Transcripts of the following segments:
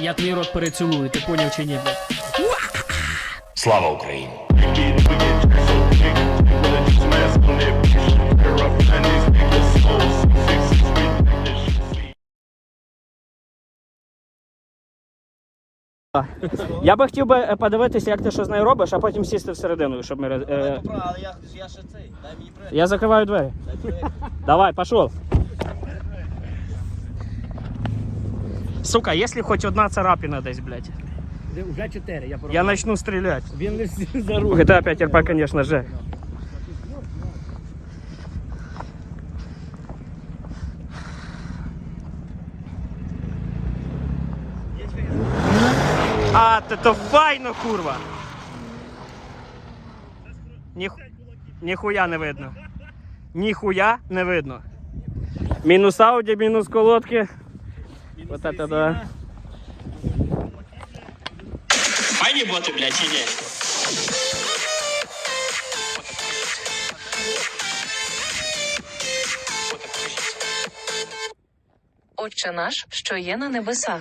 Я твій рот перецілую, ти поняв чи ні, блядь? Слава Україні! Я би хотів би е, подивитися, як ти що з нею робиш, а потім сісти всередину, щоб ми. роз- е, Добре, але я, я ще цей, дай мені при. Я закриваю двері. Дай. Давай, пошел. Сука, если хоть одна царапина десь, блядь, Вже чотири, я я начну стрелять. Він не всі за руку. GTA 5 РП, конечно же. А, то, то файно, курва. Ніх... Ніхуя не видно. Ніхуя не видно. Мінус ауді, мінус колодки. Вот это да. Файні боти, блядь, ні? Отче наш, що є на небесах.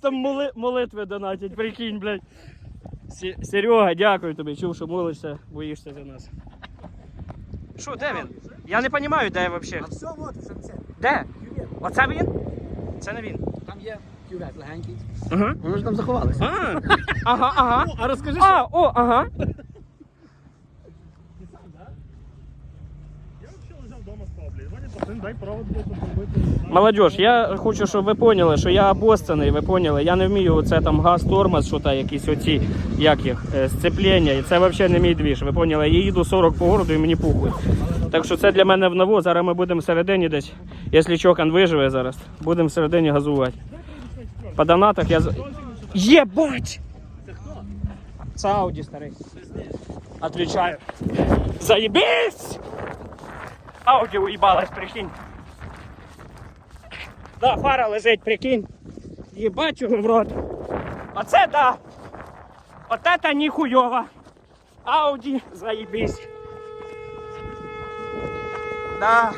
Там моли, молитви донатять, прикинь, блядь. Се- Серега, дякую тобі, чув, що молишся, боїшся за нас. Що, де він? Я не розумію, де взагалі. Все, от, вже це. Де? Оце він? Це не він. Там є кювет легенький. Ага. Вони ж там заховалися. А, ага, ага. А розкажи, А, о, ага. Молодежь, я хочу, щоб ви поняли, що я обостаний, ви поняли. Я не вмію оце там газ, тормоз, що та якісь оці, як їх, е, сцеплення. І це взагалі не мій двіж. Ви поняли, я їду 40 по городу і мені похуй. Так що це для мене в ново. Зараз ми будемо всередині десь, якщо чокан виживе зараз, будемо всередині газувати. По донатах я. Єбать! Це Ауді старий. Отвечаю. Заебись! Ауді уїбалась, прикинь. Да, фара лежить, прикинь. Його в рот. Оце да. От та ніхуйова. Ауді, заїбись. Да.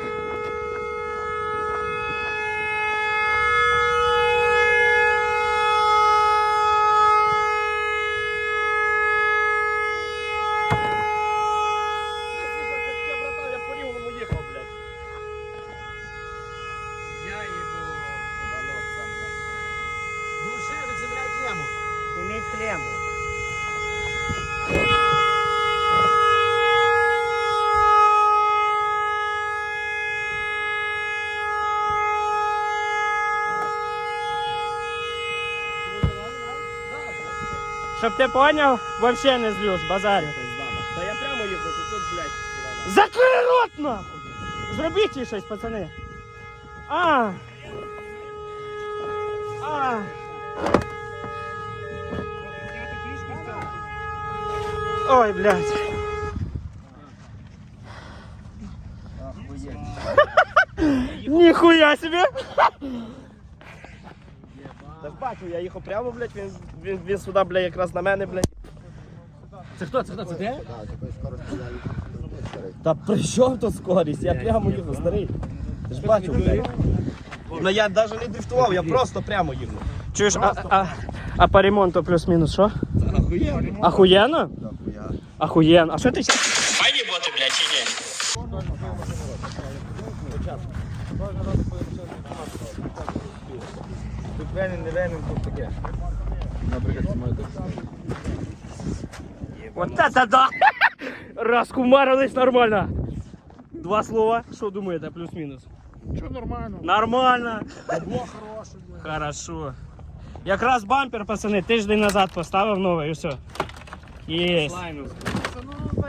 Щоб ти поняв, вообще не злюсь, базарю. Та я прямо їхав, тут, тут, блядь. Закрий рот нахуй! Зробіть їй щось, пацани. А. А. Ой, блядь. Ніхуя себе! Бачу, я їхав прямо, блядь, він, він, він сюди, блядь, якраз на мене, блядь. Це хто? Це хто? Це ти? Та при чому тут скорість? Я прямо їхав, старий. Ти ж бачив, блядь. Ну я навіть не дрифтував, я просто прямо їхав. Чуєш, а, а, а по ремонту плюс-мінус що? Охуєнно. Охуєнно? Охуєнно. А що ти ще? Файні боти, блядь, чи ні? Тут не винен, тут таке. Вот это да! Раскумарились нормально. Два слова. Що думаєте, плюс-мінус? Що нормально? Нормально. Хороший, блядь. Хорошо. Якраз бампер, пацани, тиждень назад поставив новий і все. Єсть.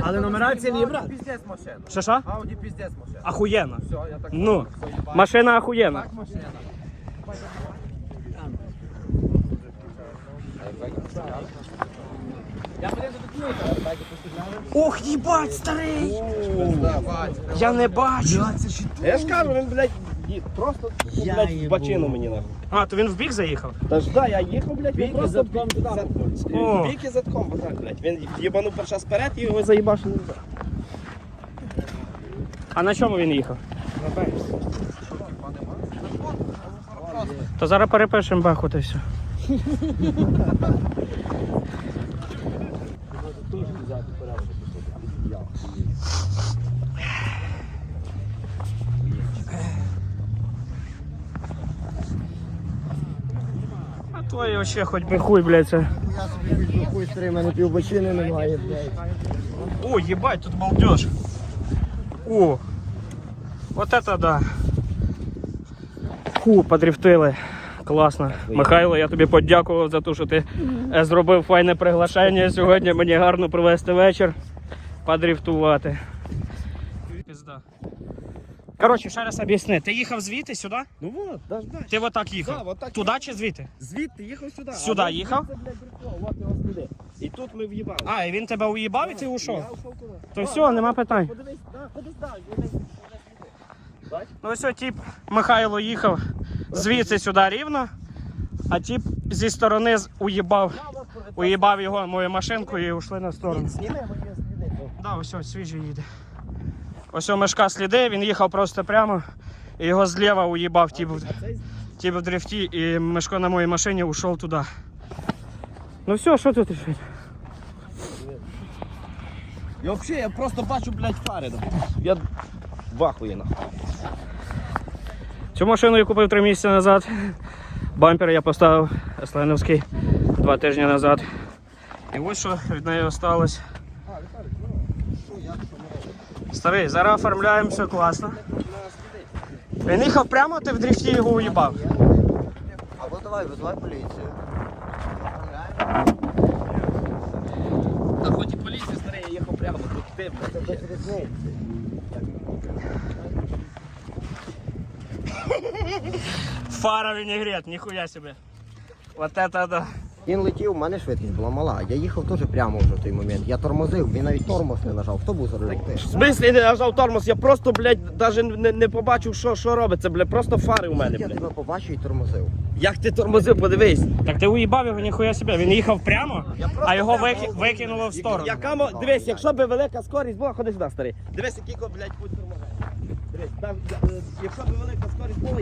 Але нумерація не брат. Піздець машина. Що що? Ауді піздець машина. Охуєнно. Все, я так Ну, машина охуєнна. машина. Ох, їбать, старий! Я не бачу. Я ж кажу, він, блядь, просто, Я блядь, в бачину мені нахуй. А, то він в бік заїхав? Та ж да, я їхав, блядь, він просто задком туди. О. в бік і задком, отак, блядь. Він їбанув перший раз вперед і його заїбашив. А на чому він їхав? То зараз перепишемо баху та все. А твої вообще хоч би хуй, блядь, це. Я собі візьму хуй старий, мене півбочини немає, блядь. О, ебать, тут балдеж. О, вот это да. Фу, подрифтили. Класно. Михайло, я тобі подякував за те, що ти е, зробив файне приглашення сьогодні. Мені гарно провести вечір. Подрифтувати. Пізда. Коротше, ще раз об'ясни. Ти їхав звідти сюди? Ну вот, дождать. Ти отак їхав? Да, отак Туди чи звідти? Звідти їхав сюди. Сюди а їхав? блядь, От його сліди. І тут ми в'їбали. А, і він тебе уїбав і ти Я ушов? ушов туди. То все, нема питань. Подивись, да, подивись, да? Ну ось тип Михайло їхав звідси сюди рівно, а тип зі сторони уїбав, уїбав його мою машинку і ушли на сторону. Да, ось ось свіжий їде. Ось у мешка сліди, він їхав просто прямо, і його зліва уїбав в- А в дрифті, і мешко на моїй машині ушов туди. Ну все, що тут рішить? Я взагалі, я просто бачу, блядь, фари. Я вахую нахуй. Цю машину я купив три місяці назад. Бампер я поставив Есленовський два тижні назад. І ось що від неї осталось. Старий, зараз оформляємо все класно. Він їхав прямо, ти в дрифті його уїбав. Або давай, визивай поліцію. Та хоч і поліція, старий, я їхав прямо, тут ти, блядь. Фара вінігрет, ніхуя собі. Вот это да. Він летів, у мене швидкість була мала. Я їхав теж прямо вже в той момент. Я тормозив, він навіть тормоз не нажав. Хто був за рулем? В смислі не нажав тормоз, я просто, блядь, навіть не, не побачив, що, що робиться, блядь, просто фари у мене, Я блядь. тебе побачив і тормозив. Як ти тормозив, подивись. Так ти уїбав його ніхуя собі. Він їхав прямо, а його вики... викинуло в сторону. Яка, мо- дивись, якщо б велика скорість була, ходи сюди, старий. Дивись, який, блядь, путь тормозив. Дивись, там, е, якщо б велика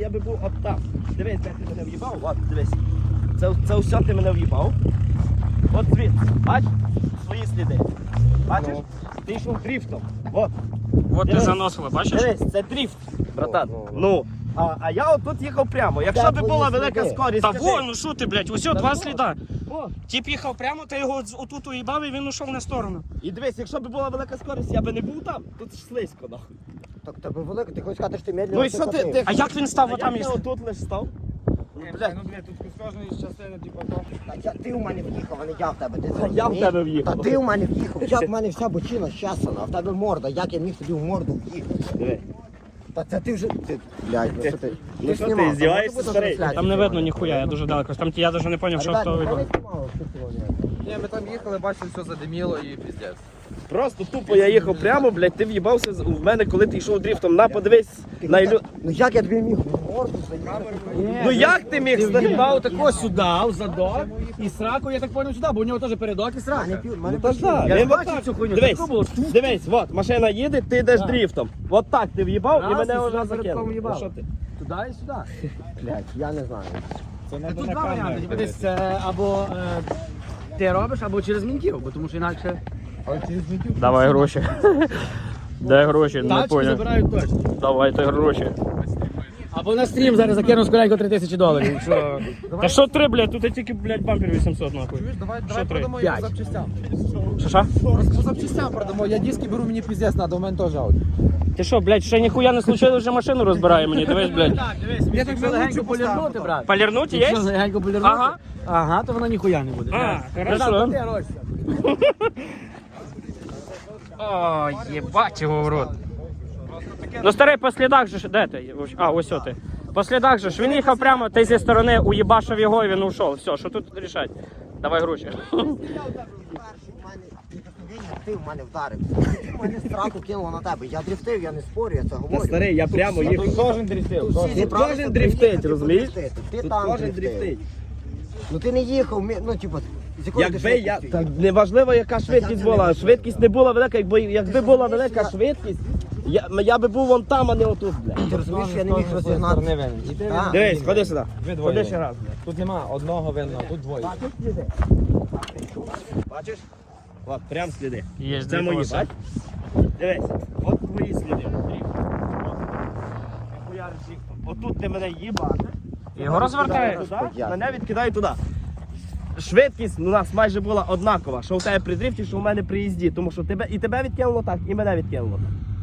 я би був от там. Дивись, де ти мене в'їбав, от, дивись. Це, це все ти мене в'їбав. От звідси, бач, свої сліди. Бачиш? Ти йшов дріфтом. От. От ти Дивись. заносило, бачиш? Дивись, це дріфт, братан. Ну, ну, Ну, а, а я отут їхав прямо. Якщо б твої була сліди? велика скорість, Та скажи. вон, ну що ти, блядь, усьо два ну, сліда. О, Тіп їхав прямо, ти його з- отут уїбав і він ушов на сторону. І дивись, якщо б була велика скорість, я би не був там. Тут ж слизько, нахуй. Так тебе велике, ти хочеш сказати, що ти медленно Ну і що ти, ти... А як він став А отам я отут лиш став? Ну, блядь, Так я, ти в мене в'їхав, а не я в тебе. Ти Та я в тебе в'їхав. Та ти у мене в'їхав. Як в мене вся бочина щасана, а в тебе морда. Як я міг тобі в морду в'їхати? диви. Та це ти вже... Ти, блядь, ну що ти? Ну що ти, знімав, там здіваєшся, може старий? трансляція Там не видно ніхуя, я дуже далеко. Там я навіть не зрозумів, що Ребят, не знімав, що цього ні. Ні, ми там їхали, бачили, все задиміло і піздець. Просто тупо я їхав прямо, блядь, ти в'їбався з- в мене, коли ти йшов дріфтом. На, подивись на ілю... Ну як я тобі міг? Ну як ти міг Ти тако сюди, в задок, і сраку, я так поняв, сюди, бо у нього теж передок і срака. Ну, так, Я ж бачив цю хуйню, Дивись, тако було. дивись, от, машина їде, ти йдеш дріфтом. От так ти в'їбав і Раз, мене і вже сюди закинув. Ну, що ти? Туди і сюди. Блядь, я не знаю. Тут два варіанти. Типу, Десь або е, ти робиш, або через мінків, бо тому що інакше Давай гроші. Дай гроші, не тачки поняв. забирають точно. Давайте гроші. Або на стрім зараз закину скоренько 3 тисячі доларів. Що... Та що три, блядь, тут тільки, блядь, бампер 800 нахуй. Чуєш, давай, Що давай три? продамо П'ять. запчастям. Що що? Просто по запчастям продамо. Я диски беру, мені піздець надо, у мене теж ауді. Ти що, блядь, ще ніхуя не случилось, вже машину розбирає мені, дивись, блядь. Я так Якщо легенько полірнути, брат. Полірнуть є? Якщо легенько полірнути, Ага. ага, то вона ніхуя не буде. А, хорошо. ти рочся. О, єбать його в рот. Ну старий по слідах же ж, де ти? А, ось о ти. По слідах же ж, він їхав прямо, ти зі сторони уїбашив його і він ушов. Все, що тут рішать? Давай гроші. Перший в мене прикосновення, ти в мене вдарив. Ти мене страху кинула на тебе. Я дрифтив, я не спорю, я це Та говорю. старий, я прямо їхав. Кожен дрифтив. Всі Тут кожен приїхати, дрифтить, ти розумієш? Ти Тут там кожен дрифтив. дрифтить. Ну ти не їхав, ну типу, з ти Якби я. Так неважливо, яка швидкість була. Швидкість не була велика, якби, якби була велика швидкість, Я, я би був вон там, а не отут, блядь. Ти розумієш, я не міг розігнати. І ти Так. Дивись, ходи сюди. Ви двоє. Ходи ще раз, блядь. Тут нема одного винного, тут двоє. Бачиш? От, прям сліди. Є Це мої, бач? Дивись, от твої сліди. Отут ти мене їбати. Його розвертає. Мене відкидає туди. Швидкість у нас майже була однакова, що у тебе при дрифті, що у мене при їзді, тому що тебе і тебе відкинуло так, і мене відкинуло так.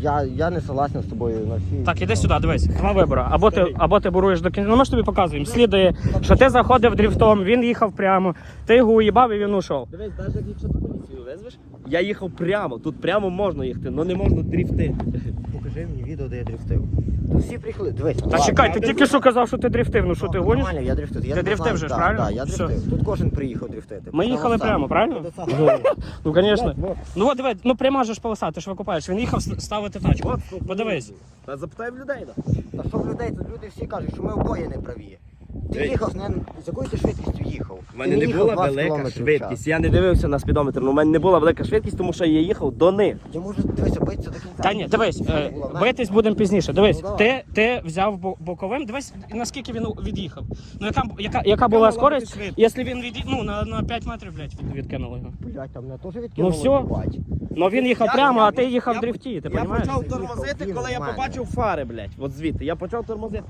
Я, я не согласен з тобою на всі. Так, іди сюди, дивись. Два вибори. Або ти, або ти буруєш до кінця. Ну ми ж тобі показуємо. Слідує, що ти заходив дріфтом, він їхав прямо, ти його уїбав і він ушов. Дивись, навіть якщо ти поліцію визвеш, я їхав прямо, тут прямо можна їхати, але не можна дріфти. Покажи мені відео, де я дрифтив. Всі приїхали. Дивись. Та чекай, ти тільки що казав, що ти дрифтив. Ну що ти гониш? Нормально, я дрифтив. Я Ти не дрифтив знаю, же ж, да, правильно? Да, я Все. дрифтив. Тут кожен приїхав дрифтити. Ми їхали прямо, правильно? Ну, звісно. Ну от диви, ну пряма же ж полоса, ти ж викупаєш. Він їхав с- ставити тачку. Подивись. Та запитай в людей, да. Та що в людей, тут люди всі кажуть, що ми обоє не праві. Ти їхав, не, з якою ти швидкістю їхав? У мене не була велика швидкість. Я не дивився на спідометр, але у мене не була велика швидкість, тому що я їхав до них. Я можу дивися, битися до кінця. Та ні, дивись, е, битись будемо пізніше. Дивись, Ну, ти, давай. ти взяв бо- боковим, дивись, наскільки він від'їхав. Ну яка, яка, яка була могла скорість, швидкість? якщо він від, ну, на, на 5 метрів, блядь, від, відкинули його. Блядь, там мене теж відкинуло. всьо. їбать. Ну він їхав Я- прямо, я- а ти їхав я- в дрифті, ти я розумієш? почав тормозити, коли я побачив фари, блядь. От звідти. Я почав тормозити.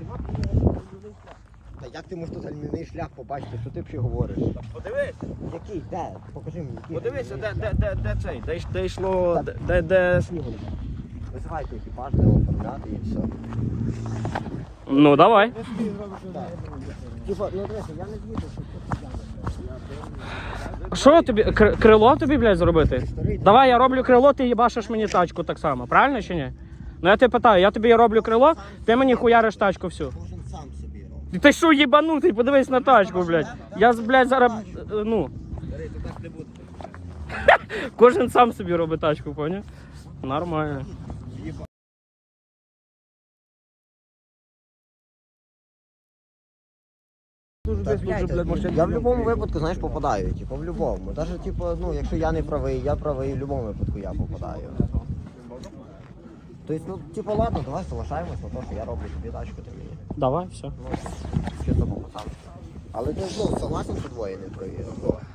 Та як ти можеш тут альмівний шлях побачити, що ти взагалі говориш? Подивись, Який? Де? Покажи мені. який подивися, де, де, де, де цей, де, йш- де йшло, де, де, де снігу. шлях? Визивайте екіпаж, де оформляти і все. Ну давай. Типа, ну дивися, я не з'їду, що Що тобі? кр- Крило тобі, блядь, зробити? Давай я роблю крило, ти їбашиш мені тачку так само, правильно чи ні? Ну я тебе питаю, я тобі роблю крило, ти мені хуяриш тачку всю. Ти що їбанутий, подивись на тачку, блядь. Я, блядь, зараз, е, ну. Кожен сам собі робить тачку, поняв? Нормально. Я в будь-якому випадку, знаєш, попадаю. Типу, в будь-якому. Навіть, типу, ну, якщо я не правий, я правий, в будь-якому випадку я попадаю. Тобто, ну, типу, ладно, давай соглашаємось на те, що я роблю тобі тачку, ти мені. Давай, все. Ну, чисто по. Але ти ну, согласен, що двоє не праві.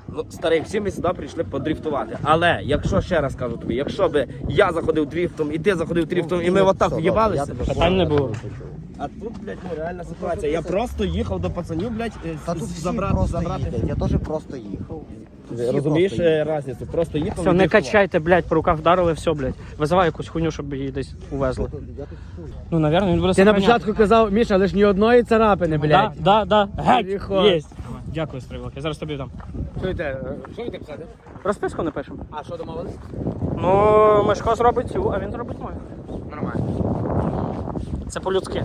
Ну, старий, всі ми сюди прийшли подрифтувати. Але якщо ще раз кажу тобі, якщо би я заходив дрифтом і ти заходив дрифтом, і ми отак в'їбалися. Питань не було. А тут, блядь, ну реальна ситуація. Я просто їхав до пацанів, блядь, е, Та тут всі забрати, просто забрати. їдять, я теж просто їхав. Розумієш е, разницю? Просто їхав. Все, не качайте, блядь, по руках вдарили, все, блядь. Визивай якусь хуйню, щоб її десь увезли. Ну, навірно, він буде Ти на сохраняти. початку казав, Міша, лиш ні одної царапини, Да, блядь. да, да. Геть, Тихо. єсть. Дякую, Стрілок. Я зараз тобі дам. Чуєте, е, що ви так писати? Розписку напишемо. А що домовились? Ну, Мишко зробить цю, а він зробить мою. Нормально. Це по-людськи.